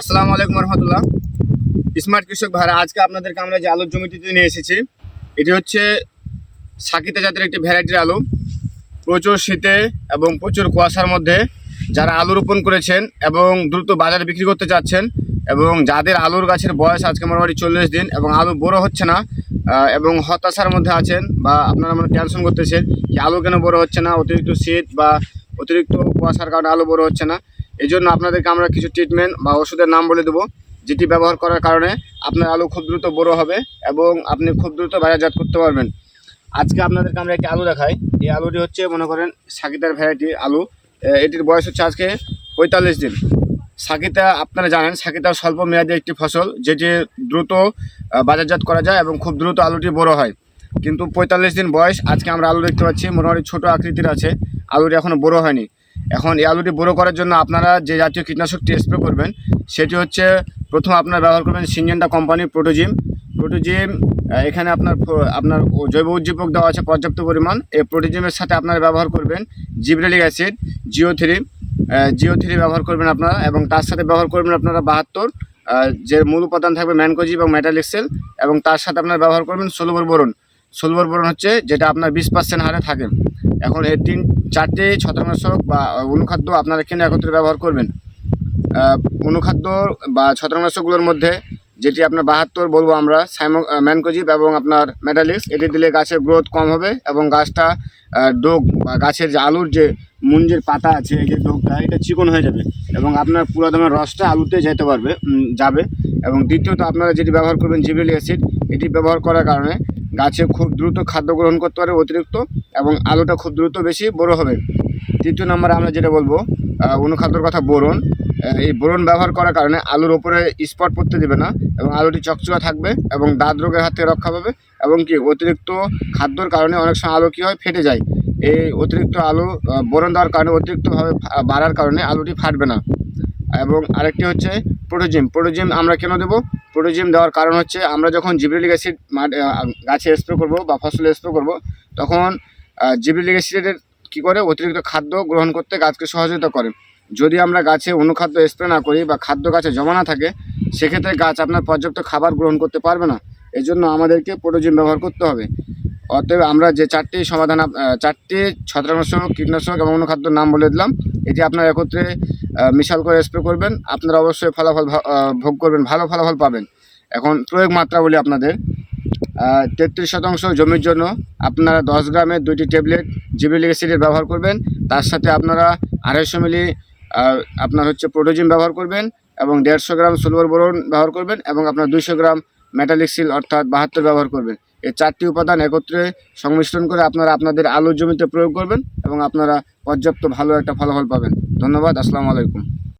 আসসালামু আলাইকুম রহমতুল্লাহ। স্মার্ট কৃষক ভাইরা, আজকে আপনাদেরকে আমরা যে আলুর জমিটিতে নিয়ে এসেছি, এটি হচ্ছে সাকিতা জাতের একটি ভ্যারাইটির আলু। প্রচুর শীতে এবং প্রচুর কুয়াশার মধ্যে যারা আলু রোপণ করেছেন এবং দ্রুত বাজারে বিক্রি করতে চাচ্ছেন এবং যাদের আলুর গাছের বয়স আজকে মোটামুটি চল্লিশ দিন এবং আলু বড় হচ্ছে না এবং হতাশার মধ্যে আছেন বা আপনারা মানে টেনশন করতেছেন যে আলু কেন বড় হচ্ছে না, অতিরিক্ত শীত বা অতিরিক্ত কুয়াশার কারণে আলু বড় হচ্ছে না এই জন্য আপনাদেরকে আমরা কিছু ট্রিটমেন্ট বা ওষুধের নাম বলে দেবো, যেটি ব্যবহার করার কারণে আপনার আলু খুব দ্রুত বড় হবে এবং আপনি খুব দ্রুত বাজারজাত করতে পারবেন। আজকে আপনাদেরকে আমরা একটি আলু দেখাই। এই আলুটি হচ্ছে, মনে করেন, সাকিতার ভ্যারাইটি আলু। এটির বয়স হচ্ছে আজকে পঁয়তাল্লিশ দিন। সাকিতা, আপনারা জানেন সাকিতা স্বল্প মেয়াদী একটি ফসল, যেটি দ্রুত বাজারজাত করা যায় এবং খুব দ্রুত আলুটি বড় হয়। কিন্তু পঁয়তাল্লিশ দিন বয়স, আজকে আমরা আলু দেখতে পাচ্ছি, মোটামুটি ছোটো আকৃতির আছে। আলুটি এখনও বড় হয়নি। এখন এই আলুটি বড় করার জন্য আপনারা যে জাতীয় কীটনাশকটি স্প্রে করবেন, সেটি হচ্ছে প্রথম আপনারা ব্যবহার করবেন সিনজেন্টা কোম্পানির প্রোটোজিম। প্রোটোজিম এখানে আপনার আপনার জৈব উদ্দীপক দেওয়া আছে পর্যাপ্ত পরিমাণ। এই প্রোটোজিমের সাথে আপনারা ব্যবহার করবেন gibberellic acid GA three GA three ব্যবহার করবেন আপনারা এবং তার সাথে ব্যবহার করবেন আপনারা বাহাত্তর যে মূল উপাদান থাকবে ম্যানকোজি এবং মেটালিক্সেল এবং তার সাথে আপনারা ব্যবহার করবেন ষোলবর বোরন। ষোলবর বোরন হচ্ছে যেটা আপনার বিশ পার্সেন্ট হারে থাকে। এখন এই তিন, চারটে ছত্রাকনাশক বা অনুখাদ্য আপনারা কিনে একত্রে ব্যবহার করবেন? অনুখাদ্য বা ছত্রাকনাশকগুলোর মধ্যে যেটি আপনার বাহাত্তর বলব আমরা, সাইমো ম্যানকোজিব এবং আপনার মেটালিক্স এটি দিলে গাছের গ্রোথ কম হবে এবং গাছটা ডোগ বা গাছের যে আলুর যে মুঞ্জের পাতা আছে, এই যে ডোগটা এটা চিকন হয়ে যাবে এবং আপনার পুরো দামের রসটা আলুতে যেতে পারবে যাবে এবং দ্বিতীয়ত আপনারা যেটি ব্যবহার করবেন জিবেলি অ্যাসিড, এটি ব্যবহার করার কারণে গাছে খুব দ্রুত খাদ্য গ্রহণ করতে পারে অতিরিক্ত এবং আলুটা খুব দ্রুত বেশি বড় হবে। তৃতীয় নম্বরে আমরা যেটা বলব অনুখাদ্যর কথা বোরন। এই বোরন ব্যবহার করার কারণে আলুর ওপরে স্পট পড়তে দেবে না এবং আলুটি চকচকা থাকবে এবং দাঁত রোগের হাত থেকে রক্ষা পাবে এবং কি অতিরিক্ত খাদ্যর কারণে অনেক সময় আলু কী হয়, ফেটে যায়। এই অতিরিক্ত আলু বোরন দেওয়ার কারণে অতিরিক্তভাবে বাড়ার কারণে আলুটি ফাটবে না। এবং আরেকটি হচ্ছে প্রোটোজিম। প্রোটোজিম আমরা কেন দেবো? প্রোটোজিম দেওয়ার কারণ হচ্ছে আমরা যখন জিব্রেলিক অ্যাসিড গাছে স্প্রে করব বা ফসলে স্প্রে করব, তখন জিব্রেলিক অ্যাসিডের কী করে? অতিরিক্ত খাদ্য গ্রহণ করতে গাছকে সহযোগিতা করে। যদি আমরা গাছে অনুখাদ্য স্প্রে না করি বা খাদ্য গাছে জমা না থাকে, সেক্ষেত্রে গাছ আপনার পর্যাপ্ত খাবার গ্রহণ করতে পারবে না। এজন্য জন্য আমাদেরকে প্রোটোজিন ব্যবহার করতে হবে। অতএব আমরা যে চারটি সমাধান চারটি ছত্রাকনাশক, কীটনাশক এবং অনুখাদ্যর নাম বলে দিলাম। এটি আপনারা একত্রে মিশাল করে স্প্রে করবেন, আপনারা অবশ্যই ফলাফল ভোগ করবেন, ভালো ফলাফল পাবেন। এখন প্রয়োগ মাত্রা বলি আপনাদের। তেত্রিশ শতাংশ জমির জন্য আপনারা দশ গ্রামের দুইটি ট্যাবলেট জিবিলিক অ্যাসিডের ব্যবহার করবেন। তার সাথে আপনারা আড়াইশো মিলি আপনার হচ্ছে প্রোটোজিম ব্যবহার করবেন এবং দেড়শো গ্রাম সিলভার বোরন ব্যবহার করবেন এবং আপনার দুইশো গ্রাম মেটালিক সিল অর্থাৎ বাহাত্তর ব্যবহার করবেন। এই চারটি উপাদান একত্রে সংমিশ্রণ করে আপনারা আপনাদের আলুর জমিতে প্রয়োগ করবেন এবং আপনারা পর্যাপ্ত ভালো একটা ফলাফল পাবেন। ধন্যবাদ, আসসালামু আলাইকুম।